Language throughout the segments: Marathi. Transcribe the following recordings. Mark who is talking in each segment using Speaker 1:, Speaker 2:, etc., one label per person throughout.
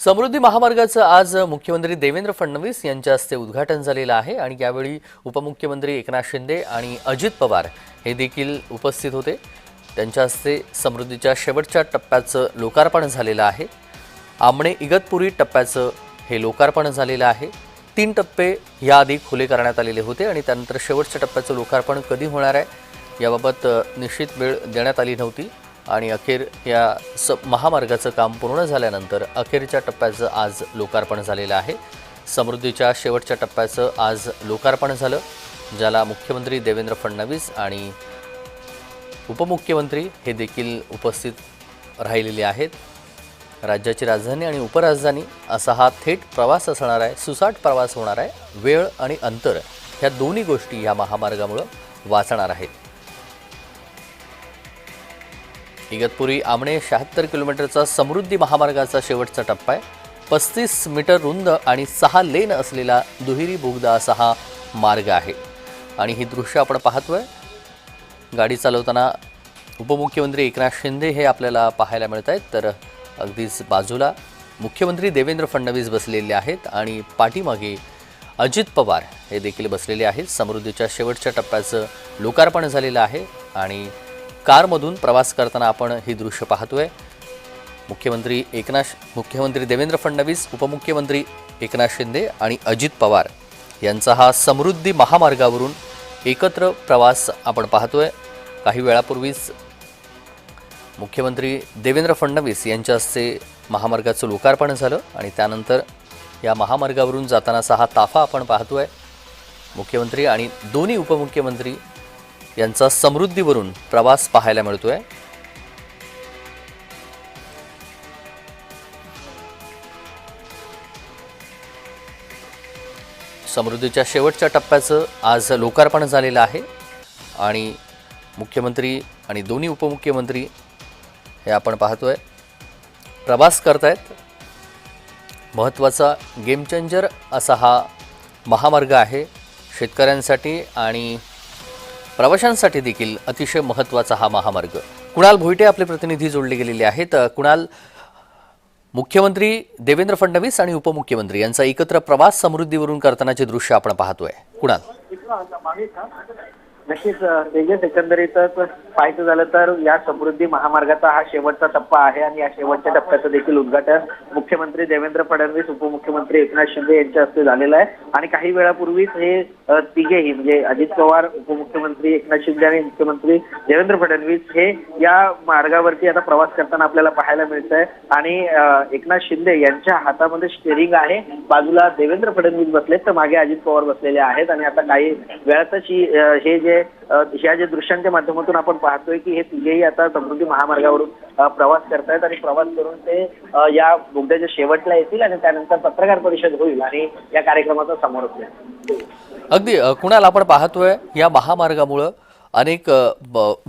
Speaker 1: समृद्धी महामार्गाचं आज मुख्यमंत्री देवेंद्र फडणवीस यांच्या हस्ते उद्घाटन झालेलं आहे आणि यावेळी उपमुख्यमंत्री एकनाथ शिंदे आणि अजित पवार हे देखील उपस्थित होते. त्यांच्या हस्ते समृद्धीच्या शेवटच्या टप्प्याचं लोकार्पण झालेलं आहे. आमणे इगतपुरी टप्प्याचं हे लोकार्पण झालेलं आहे. तीन टप्पे याआधी खुले करण्यात आलेले होते आणि त्यानंतर शेवटच्या टप्प्याचं लोकार्पण कधी होणार आहे याबाबत निश्चित वेळ देण्यात आली नव्हती. आणि अखेर या स महामार्गाचं काम पूर्ण झाल्यानंतर अखेरच्या टप्प्याचं आज लोकार्पण झालेलं आहे. समृद्धीच्या शेवटच्या टप्प्याचं आज लोकार्पण झालं ज्याला मुख्यमंत्री देवेंद्र फडणवीस आणि उपमुख्यमंत्री हे देखील उपस्थित राहिलेले आहेत. राज्याची राजधानी आणि उपराजधानी असा हा थेट प्रवास असणार आहे सुसाट प्रवास होणार आहे वेळ आणि अंतर ह्या दोन्ही गोष्टी या महामार्गामुळं वाचणार आहेत. इगतपुरी आमणे शहात्तर किलोमीटरचा समृद्धी महामार्गाचा शेवटचा टप्पा आहे. पस्तीस मीटर रुंद आणि सहा लेन असलेला दुहेरी बोगदा असा हा मार्ग आहे. आणि ही दृश्य आपण पाहतोय. गाडी चालवताना उपमुख्यमंत्री एकनाथ शिंदे हे आपल्याला पाहायला मिळत आहेत. तर अगदीच बाजूला मुख्यमंत्री देवेंद्र फडणवीस बसलेले आहेत आणि पाठीमागे अजित पवार हे देखील बसलेले आहेत. समृद्धीच्या शेवटच्या टप्प्याचं लोकार्पण झालेलं आहे आणि कारमधून प्रवास करताना आपण ही दृश्य पाहतोय. मुख्यमंत्री एकनाथ मुख्यमंत्री देवेंद्र फडणवीस उपमुख्यमंत्री एकनाथ शिंदे आणि अजित पवार यांचा हा समृद्धी महामार्गावरून एकत्र प्रवास आपण पाहतोय. काही वेळापूर्वीच मुख्यमंत्री देवेंद्र फडणवीस यांच्या हस्ते महामार्गाचं लोकार्पण झालं आणि त्यानंतर या महामार्गावरून जातानाचा हा ताफा आपण पाहतोय. मुख्यमंत्री आणि दोन्ही उपमुख्यमंत्री यांचा समृद्धीवरून प्रवास पाहायला मिळतोय. समृद्धीच्या शेवटच्या टप्प्याचं आज लोकार्पण झालेलं आहे. आणि मुख्यमंत्री आणि दोन्ही उपमुख्यमंत्री हे आपण पाहतोय. प्रवास करतायत. महत्त्वाचा गेम चेंजर असा हा महामार्ग आहे. शेतकऱ्यांसाठी आणि प्रवाशांसाठी देखील अतिशय महत्त्वाचा हा महामार्ग. कुणाल भोईटे आपले प्रतिनिधी जोडले गेलेले आहेत. कुणाल मुख्यमंत्री देवेंद्र फडणवीस आणि उपमुख्यमंत्री यांचा एकत्र प्रवास समृद्धीवरून करतानाचे दृश्य आपण पाहतोय. कुणाल?
Speaker 2: नक्कीच तेजस एकंदरीतच पाहायचं झालं तर या समृद्धी महामार्गाचा हा शेवटचा टप्पा आहे आणि या शेवटच्या टप्प्याचं देखील उद्घाटन मुख्यमंत्री देवेंद्र फडणवीस उपमुख्यमंत्री एकनाथ शिंदे यांच्या हस्ते झालेलं आहे. आणि काही वेळापूर्वीच हे तिघेही म्हणजे अजित पवार उपमुख्यमंत्री एकनाथ शिंदे आणि मुख्यमंत्री देवेंद्र फडणवीस हे या मार्गावरती आता प्रवास करताना आपल्याला पाहायला मिळत आहे आणि एकनाथ शिंदे यांच्या हातामध्ये स्टेरिंग आहे. बाजूला देवेंद्र फडणवीस बसलेत तर मागे अजित पवार बसलेले आहेत. आणि आता काही वेळातच ही, हे जे अ, ह्या जे दृश्यांच्या माध्यमातून आपण पाहतोय की हे तिघेही आता समृद्धी महामार्गावरून प्रवास करतायत आणि प्रवास करून ते या बोगद्याच्या शेवटला येतील आणि त्यानंतर पत्रकार परिषद होईल आणि या कार्यक्रमाचा समारोप होईल
Speaker 1: अगदी कुणाला कुणाल आपण पाहतोय? या महामार्गामुळं अनेक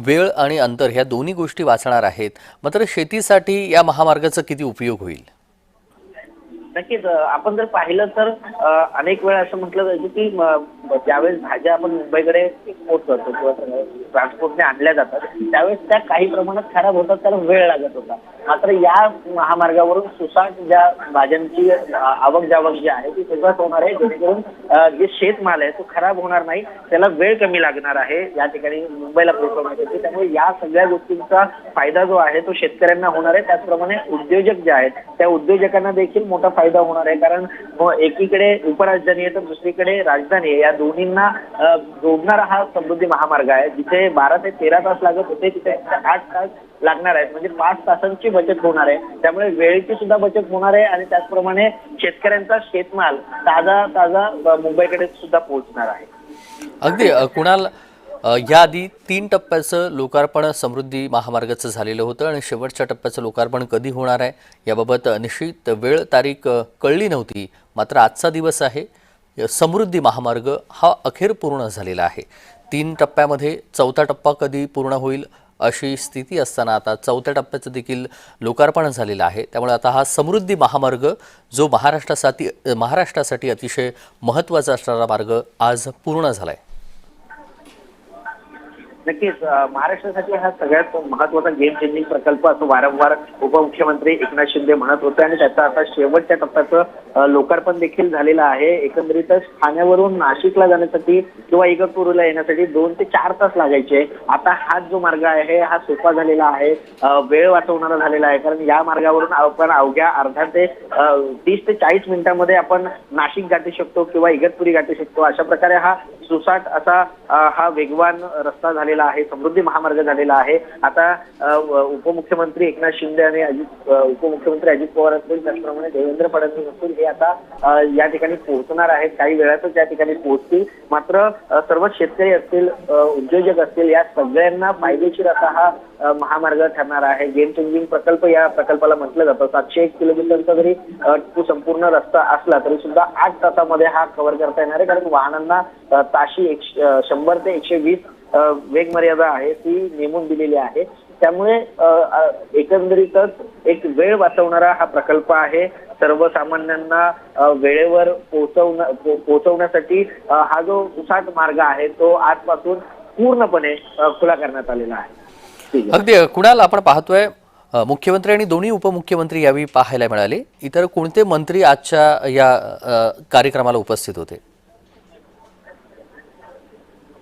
Speaker 1: वेळ आणि अंतर ह्या दोन्ही गोष्टी वाचणार आहेत. मात्र शेतीसाठी या महामार्गाचा किती उपयोग होईल?
Speaker 2: नक्कीच आपण जर पाहिलं तर अनेक वेळा असं म्हटलं जायचं की ज्यावेळेस भाज्या आपण मुंबईकडे एक्सपोर्ट करतो किंवा ट्रान्सपोर्टने आणल्या जातात त्यावेळेस त्या काही प्रमाणात खराब होतात त्याला वेळ लागत होता. मात्र या महामार्गावरून सुसाट ज्या भाज्यांची आवक जावक जी आहे ती सुसाट होणार आहे. जेणेकरून जे शेतमाल आहे तो खराब होणार नाही. त्याला वेळ कमी लागणार आहे. या ठिकाणी मुंबईला पोहोचवण्यासाठी. त्यामुळे या सगळ्या गोष्टींचा फायदा जो आहे तो शेतकऱ्यांना होणार आहे. त्याचप्रमाणे उद्योजक जे आहेत त्या उद्योजकांना देखील मोठा फायदा होणार आहे. कारण हो, एकीकडे उपराजधानी आहे तर दुसरीकडे राजधानी आहे. या दोन्हींना जोडणारा हा समृद्धी महामार्ग आहे. जिथे बारा ते तेरा तास लागत होते तिथे आठ तास लागणार आहेत. म्हणजे पाच तासांची बचत होणार आहे. त्यामुळे वेळेची सुद्धा बचत होणार आहे आणि त्याचप्रमाणे शेतकऱ्यांचा शेतमाल ताजा ताजा मुंबईकडे सुद्धा पोहोचणार आहे.
Speaker 1: अगदी कुणाल याआधी तीन टप्प्याचं लोकार्पण समृद्धी महामार्गाचं झालेलं होतं आणि शेवटच्या टप्प्याचं लोकार्पण कधी होणार आहे याबाबत निश्चित वेळ तारीख कळली नव्हती. मात्र आजचा दिवस आहे. समृद्धी महामार्ग हा अखेर पूर्ण झालेला आहे. तीन टप्प्यामध्ये चौथा टप्पा कधी पूर्ण होईल अशी स्थिती असताना आता चौथ्या टप्प्याचं देखील लोकार्पण झालेलं आहे. त्यामुळे आता हा समृद्धी महामार्ग जो महाराष्ट्रासाठी महाराष्ट्रासाठी अतिशय महत्त्वाचा असणारा मार्ग आज पूर्ण झाला आहे
Speaker 2: नक्कीच महाराष्ट्रासाठी हा सगळ्यात महत्त्वाचा गेम चेंजिंग प्रकल्प असं वारंवार उपमुख्यमंत्री एकनाथ शिंदे म्हणत होते आणि त्याचा आता शेवटच्या टप्प्याचं लोकार्पण देखील झालेलं आहे. एकंदरीतच ठाण्यावरून नाशिकला जाण्यासाठी किंवा इगतपुरीला येण्यासाठी दोन ते चार तास लागायचे. आता हा जो मार्ग आहे हा सोपा झालेला आहे वेळ वाचवणारा झालेला आहे. कारण या मार्गावरून आपण अवघ्या अर्धा ते तीस ते चाळीस मिनिटांमध्ये आपण नाशिक गाठू शकतो किंवा इगतपुरी गाठू शकतो. अशा प्रकारे हा सुसाट असा हा वेगवान रस्ता झालेला आहे समृद्धी महामार्ग झालेला आहे. आता उपमुख्यमंत्री एकनाथ शिंदे आणि अजित उपमुख्यमंत्री अजित पवार असतील त्याचप्रमाणे देवेंद्र फडणवीस असतील हे आता या ठिकाणी पोहोचणार आहेत. काही वेळातच या ठिकाणी पोहोचतील. मात्र सर्व शेतकरी असतील उद्योजक असतील या सगळ्यांना फायदेशीर असा हा महामार्ग ठरणार आहे. गेम चेंजिंग प्रकल्प या प्रकल्पाला म्हटलं जातं. सातशे एक किलोमीटरचा जरी तो संपूर्ण रस्ता असला तरी सुद्धा आठ तासामध्ये हा कव्हर करता येणार आहे. कारण वाहनांना ताशी एकशे शंभर ते एकशे वीस वेग मर्यादा आहे ती नेमून दिलेली आहे. त्यामुळे एकंदरीतच एक वेळ वाचवणारा हा प्रकल्प आहे. सर्वसामान्यांना वेळेवर पोहोचवण्या पोहोचवण्यासाठी हा जो सुसाट मार्ग आहे तो आजपासून पूर्णपणे खुला करण्यात आलेला आहे.
Speaker 1: अगदी कुणाल आपण पाहतोय मुख्यमंत्री आणि दोन्ही उपमुख्यमंत्री यावेळी पाहायला मिळाले. इतर कोणते मंत्री आजच्या या कार्यक्रमाला उपस्थित होते?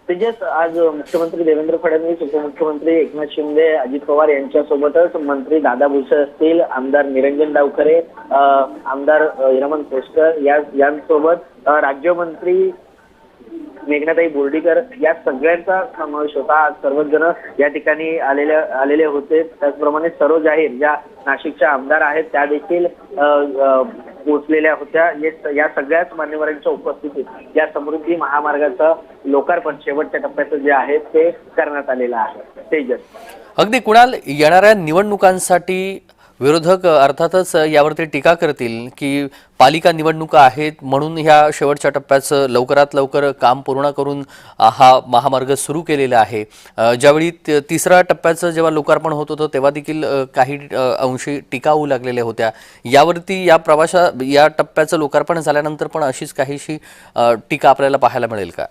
Speaker 2: तेजस आज मुख्यमंत्री देवेंद्र फडणवीस उपमुख्यमंत्री एकनाथ शिंदे अजित पवार यांच्यासोबतच मंत्री दादा भुसे असतील आमदार निरंजन डावखरे अं, आमदार हिरमन कोस्कर या यांसोबत राज्यमंत्री मेघनाताई बोर्डीकर या सगळ्यांचा समावेश होता. आज सर्वच जण या ठिकाणी आलेले आलेले होते. त्याचप्रमाणे सर्व जाहीर ज्या नाशिकच्या आमदार आहेत. त्या देखील पोहोचलेल्या होत्या. या सगळ्याच मान्यवरांच्या उपस्थितीत या समृद्धी महामार्गाचं लोकार्पण शेवटच्या टप्प्याचं जे आहे ते करण्यात आलेलं आहे. तेजस.
Speaker 1: अगदी कुणाल येणाऱ्या निवडणुकांसाठी विरोधक अर्थातच यावरती टीका करतील की पालिका निवडणुका आहेत म्हणून ह्या शेवटच्या टप्प्याचं लवकरात लवकर काम पूर्ण करून हा महामार्ग सुरू केलेला आहे. ज्यावेळी तिसऱ्या टप्प्याचं जेव्हा लोकार्पण होत होतं तेव्हा देखील काही अंशी टीका होऊ लागलेल्या होत्या. यावरती या प्रवाशा या टप्प्याचं लोकार्पण झाल्यानंतर पण अशीच काहीशी टीका आपल्याला पाहायला मिळेल का?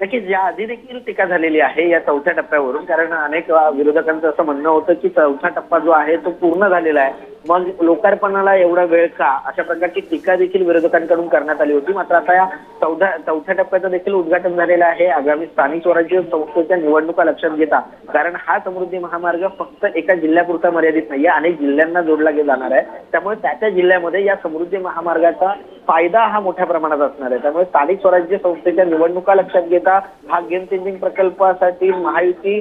Speaker 2: नक्कीच या आधी देखील टीका झालेली आहे या चौथ्या टप्प्यावरून. कारण अनेक विरोधकांचं असं म्हणणं होतं की चौथा टप्पा जो आहे तो पूर्ण झालेला आहे. मग लोकार्पणाला एवढा वेळ का? अशा प्रकारची टीका देखील विरोधकांकडून करण्यात आली होती. मात्र आता या चौदा चौथ्या टप्प्याचं देखील उद्घाटन झालेलं आहे. आगामी स्थानिक स्वराज्य संस्थेच्या निवडणुका लक्षात घेता. कारण हा समृद्धी महामार्ग फक्त एका जिल्ह्यापुरता मर्यादित नाहीये. अनेक जिल्ह्यांना जोडला जाणार आहे. त्यामुळे त्या त्या जिल्ह्यामध्ये या समृद्धी महामार्गाचा फायदा हा मोठ्या प्रमाणात असणार आहे. त्यामुळे स्थानिक स्वराज्य संस्थेच्या निवडणुका लक्षात घेता हा गेम चेंजिंग प्रकल्पासाठी महायुती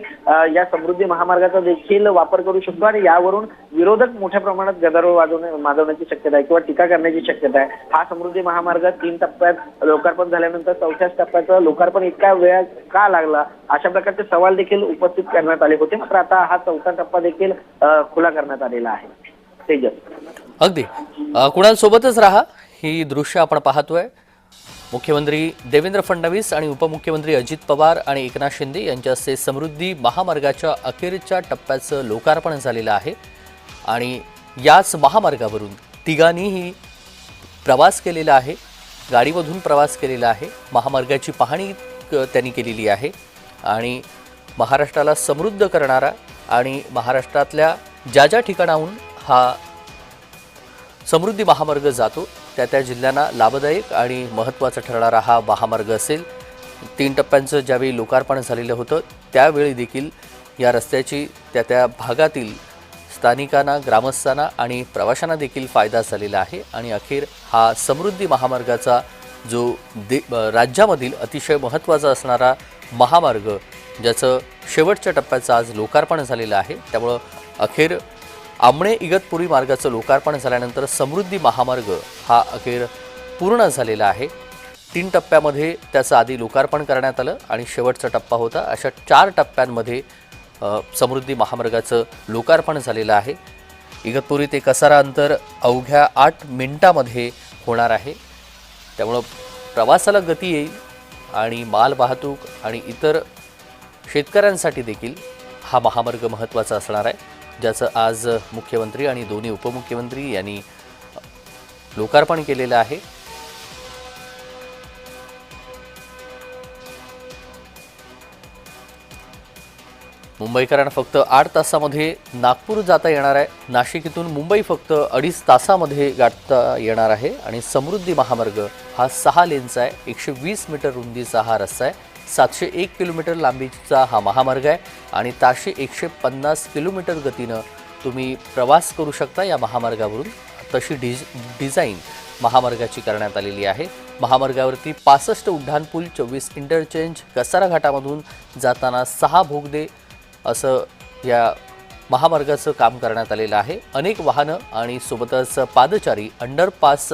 Speaker 2: या समृद्धी महामार्गाचा देखील वापर करू शकतो आणि यावरून विरोधक मोठ्या प्रमाणात गदारोळ वाजवणे माजवण्याची शक्यता आहे किंवा टीका करण्याची शक्यता आहे. हा समृद्धी महामार्ग तीन टप्प्यात लोकार्पण झाल्यानंतर चौथ्याच टप्प्याचं लोकार्पण इतका वेळ का लागला? अशा प्रकारचे सवाल देखील उपस्थित करण्यात आले होते. मात्र आता हा चौथा टप्पा देखील खुला करण्यात आलेला आहे. तेजस.
Speaker 1: अगदी. कुणाल सोबतच राहा. ही दृश्य आपण पाहतोय. मुख्यमंत्री देवेंद्र फडणवीस आणि उपमुख्यमंत्री अजित पवार आणि एकनाथ शिंदे यांच्या हस्ते समृद्धी महामार्गाच्या अखेरच्या टप्प्याचं लोकार्पण झालेलं आहे. आणि याच महामार्गावरून तिघांनीही प्रवास केलेला आहे. गाडीमधून प्रवास केलेला आहे. महामार्गाची पाहणी क- त्यांनी केलेली आहे. आणि महाराष्ट्राला समृद्ध करणारा आणि महाराष्ट्रातल्या ज्या ज्या ठिकाणाहून हा समृद्धी महामार्ग जातो त्या त्या जिल्ह्यांना लाभदायक आणि महत्त्वाचा ठरणारा हा महामार्ग असेल. तीन टप्प्यांचं ज्यावेळी लोकार्पण झालेलं होतं त्यावेळी देखील या रस्त्याची त्या त्या भागातील स्थानिकांना ग्रामस्थांना आणि प्रवाशांना देखील फायदा झालेला आहे. आणि अखेर हा समृद्धी महामार्गाचा जो दे राज्यामधील अतिशय महत्त्वाचा असणारा महामार्ग ज्याचं शेवटच्या टप्प्याचं आज लोकार्पण झालेलं आहे. त्यामुळं अखेर आमणे इगतपुरी मार्गाचं लोकार्पण झाल्यानंतर समृद्धी महामार्ग हा अखेर पूर्ण झालेला आहे. तीन टप्प्यामध्ये त्याचं आधी लोकार्पण करण्यात आलं आणि शेवटचा टप्पा होता. अशा चार टप्प्यांमध्ये समृद्धी महामार्गाचं लोकार्पण झालेलं आहे. इगतपुरी ते कसारा अंतर अवघ्या आठ मिनिटामध्ये होणार आहे. त्यामुळं प्रवासाला गती येईल आणि माल वाहतूक आणि इतर शेतकऱ्यांसाठी देखील हा महामार्ग महत्त्वाचा असणार आहे. ज्याचं आज मुख्यमंत्री आणि दोन्ही उपमुख्यमंत्री यांनी लोकार्पण केलेलं आहे. मुंबईकरांना फक्त आठ तासामध्ये नागपूर जाता येणार आहे. नाशिक इथून मुंबई फक्त अडीच तासामध्ये गाठता येणार आहे. आणि समृद्धी महामार्ग हा सहा लेनचा आहे. एकशे वीस मीटर रुंदीचा हा रस्ता आहे. सातशे एक किलोमीटर लांबीचा हा महामार्ग आहे आणि ताशे एकशे पन्नास किलोमीटर गतीनं तुम्ही प्रवास करू शकता या महामार्गावरून. तशी डिज डिझाईन महामार्गाची करण्यात आलेली आहे. महामार्गावरती पासष्ट उड्डाणपूल चोवीस इंटरचेंज कसारा घाटामधून जाताना सहा भोगदे असं या महामार्गाचं काम करण्यात आलेलं आहे. अनेक वाहनं आणि सोबतच पादचारी अंडरपास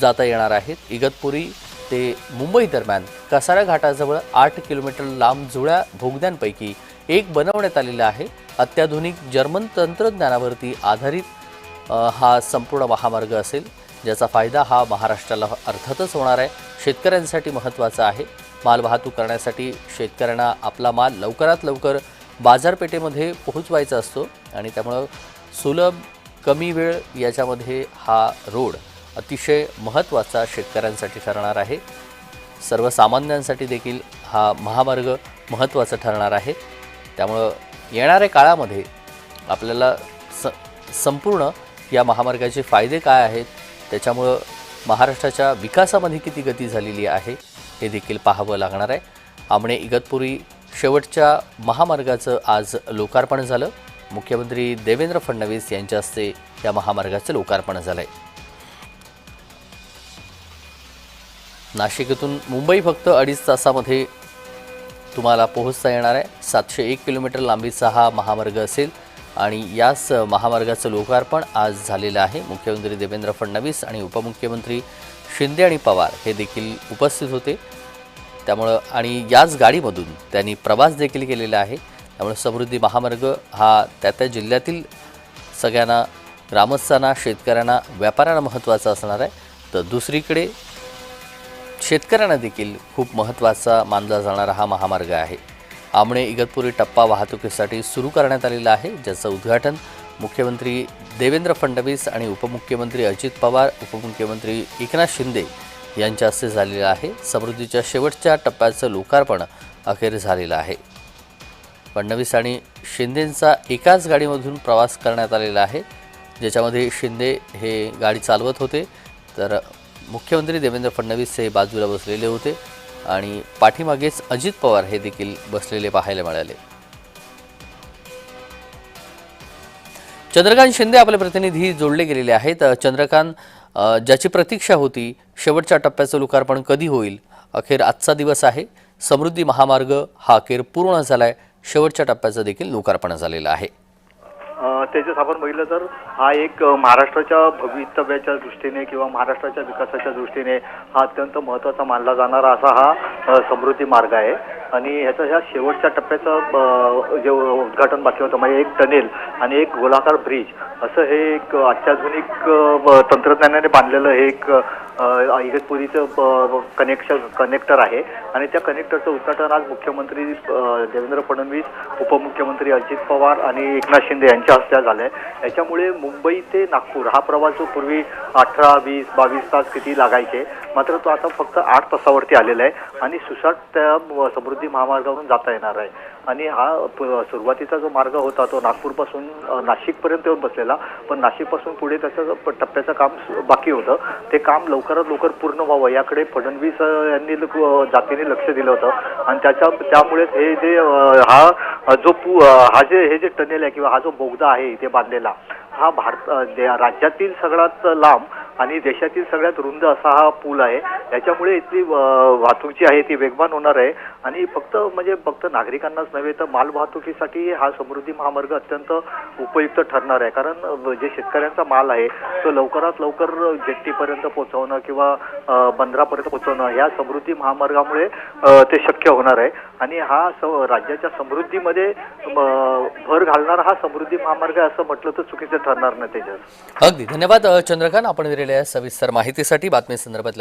Speaker 1: जाता येणार आहेत. इगतपुरी ते मुंबई दरम्यान कसारा घाटाजवळ आठ किलोमीटर लांब जुळ्या भोगद्यांपैकी एक बनवण्यात आलेला आहे. अत्याधुनिक जर्मन तंत्रज्ञानावरती आधारित हा संपूर्ण महामार्ग असेल ज्याचा फायदा हा महाराष्ट्राला अर्थातच होणार आहे. शेतकऱ्यांसाठी महत्त्वाचा आहे. माल वाहतूक करण्यासाठी शेतकऱ्यांना आपला माल लवकरात लवकर बाजारपेठेमध्ये पोहोचवायचा असतो आणि त्यामुळं सुलभ कमी वेळ याच्यामध्ये हा रोड अतिशय महत्त्वाचा शेतकऱ्यांसाठी ठरणार आहे. सर्वसामान्यांसाठी देखील हा महामार्ग महत्त्वाचा ठरणार आहे. त्यामुळं येणाऱ्या काळामध्ये आपल्याला स संपूर्ण या महामार्गाचे फायदे काय आहेत त्याच्यामुळं महाराष्ट्राच्या विकासामध्ये किती गती झालेली आहे हे देखील पाहावं लागणार आहे. आमणे इगतपुरी शेवटच्या महामार्गाचं आज लोकार्पण झालं. मुख्यमंत्री देवेंद्र फडणवीस यांच्या हस्ते या महामार्गाचं लोकार्पण झालं आहे नाशिक इथून मुंबई फक्त अडीच तासामध्ये तुम्हाला पोहोचता येणार आहे. सातशे एक किलोमीटर लांबीचा हा महामार्ग असेल आणि याच महामार्गाचं लोकार्पण आज झालेलं आहे. मुख्यमंत्री देवेंद्र फडणवीस आणि उपमुख्यमंत्री शिंदे आणि पवार हे देखील उपस्थित होते. त्यामुळं आणि याच गाडीमधून त्यांनी प्रवास देखील केलेला आहे. त्यामुळे समृद्धी महामार्ग हा त्या त्या जिल्ह्यातील सगळ्यांना ग्रामस्थांना शेतकऱ्यांना व्यापाऱ्यांना महत्त्वाचा असणार आहे. तर दुसरीकडे शेतकऱ्यांना देखील खूप महत्त्वाचा मानला जाणारा हा महामार्ग आहे. आमणे इगतपुरी टप्पा वाहतुकीसाठी सुरू करण्यात आलेला आहे ज्याचं उद्घाटन मुख्यमंत्री देवेंद्र फडणवीस आणि उपमुख्यमंत्री अजित पवार उपमुख्यमंत्री एकनाथ शिंदे यांच्या हस्ते झालेलं आहे. समृद्धीच्या शेवटच्या टप्प्याचं लोकार्पण अखेर झालेलं आहे. फडणवीस आणि शिंदेंचा एकाच गाडीमधून प्रवास करण्यात आलेला आहे ज्याच्यामध्ये शिंदे हे गाडी चालवत होते. तर मुख्यमंत्री देवेंद्र फडणवीस हे बाजूला बसलेले होते आणि पाठीमागेच अजित पवार हे देखील बसलेले पाहायला मिळाले. चंद्रकांत शिंदे आपले प्रतिनिधी जोडले गेलेले आहेत. चंद्रकांत ज्याची प्रतीक्षा होती शेवटच्या टप्प्याचं लोकार्पण कधी होईल? अखेर आजचा दिवस आहे. समृद्धी महामार्ग हा अखेर पूर्ण झाला आहे शेवटच्या टप्प्याचं देखील लोकार्पण झालेलं आहे.
Speaker 3: त्याच्यात आपण बघितलं तर हा एक महाराष्ट्राच्या भवितव्याच्या दृष्टीने किंवा महाराष्ट्राच्या विकासाच्या दृष्टीने हा अत्यंत महत्त्वाचा मानला जाणारा असा हा समृद्धी मार्ग आहे. आणि ह्याचा ह्या शेवटच्या टप्प्याचं जे उद्घाटन बाकी होतं म्हणजे एक टनेल आणि एक गोलाकार ब्रिज असं हे एक अत्याधुनिक तंत्रज्ञानाने बांधलेलं हे एक इगतपुरीचं कनेक्शन कनेक्टर आहे. आणि त्या कनेक्टरचं उद्घाटन आज मुख्यमंत्री देवेंद्र फडणवीस उपमुख्यमंत्री अजित पवार आणि एकनाथ शिंदे यांच्या हस्ते झालं आहे याच्यामुळे मुंबई ते नागपूर हा प्रवास जो पूर्वी अठरा वीस बावीस तास किती लागायचे मात्र तो आता फक्त आठ तासावरती आलेला आहे. आणि सुसाट त्या समृद्धी समृद्धी महामार्गावरून जाता येणार आहे. आणि हा प- सुरुवातीचा जो मार्ग होता तो नागपूरपासून नाशिकपर्यंत येऊन बसलेला. पण नाशिकपासून पुढे त्याचं टप्प्याचं काम बाकी होतं. ते काम लवकरात लवकर पूर्ण व्हावं. याकडे फडणवीस यांनी जातीने लक्ष दिलं होतं. आणि त्याच्या त्यामुळेच हे जे हा जो पू हा जे हे जे टनेल आहे किंवा हा जो बोगदा आहे इथे बांधलेला हा भारत राज्यातील सगळ्यात लांब आणि देशातील सगळ्यात रुंद असा हा पूल आहे. याच्यामुळे इथली वाहतूक जी आहे ती वेगवान होणार आहे. आणि फक्त म्हणजे फक्त नागरिकांनाच नव्हे तर माल वाहतुकीसाठी हा समृद्धी महामार्ग अत्यंत उपयुक्त ठरणार आहे. कारण जे शेतकऱ्यांचा माल आहे तो लवकरात लवकर जेट्टीपर्यंत पोहोचवणं किंवा बंदरापर्यंत पोहोचवणं या समृद्धी महामार्गामुळे ते शक्य होणार आहे. आणि हा स राज्याच्या समृद्धीमध्ये भर घालणारा हा समृद्धी महामार्ग आहे असं म्हटलं तर चुकीचं ठरणार नाही त्याच्यात.
Speaker 1: अगदी. धन्यवाद चंद्रकांत. आपण दिलेल्या सविस्तर माहितीसाठी बातमी संदर्भातल्या